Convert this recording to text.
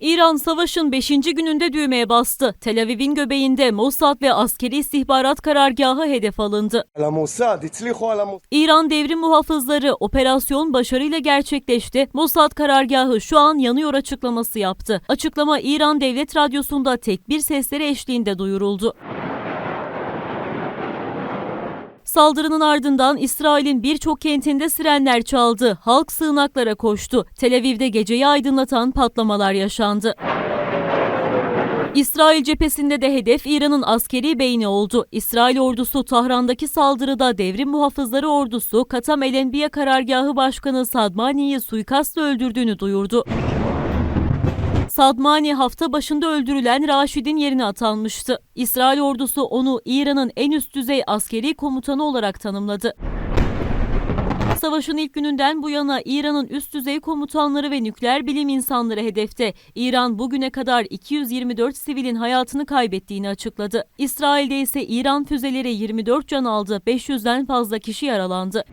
İran savaşın 5. gününde düğmeye bastı. Tel Aviv'in göbeğinde Mossad ve askeri istihbarat karargahı hedef alındı. İran devrim muhafızları operasyon başarıyla gerçekleşti. Mossad karargahı şu an yanıyor açıklaması yaptı. Açıklama İran Devlet Radyosu'nda tekbir sesleri eşliğinde duyuruldu. Saldırının ardından İsrail'in birçok kentinde sirenler çaldı. Halk sığınaklara koştu. Tel Aviv'de geceyi aydınlatan patlamalar yaşandı. İsrail cephesinde de hedef İran'ın askeri beyni oldu. İsrail ordusu Tahran'daki saldırıda devrim muhafızları ordusu Katam El Enbiya karargahı başkanı Sadmani'yi suikastla öldürdüğünü duyurdu. Sadmani hafta başında öldürülen Raşid'in yerine atanmıştı. İsrail ordusu onu İran'ın en üst düzey askeri komutanı olarak tanımladı. Savaşın ilk gününden bu yana İran'ın üst düzey komutanları ve nükleer bilim insanları hedefte. İran bugüne kadar 224 sivilin hayatını kaybettiğini açıkladı. İsrail'de ise İran füzeleri 24 can aldı, 500'den fazla kişi yaralandı.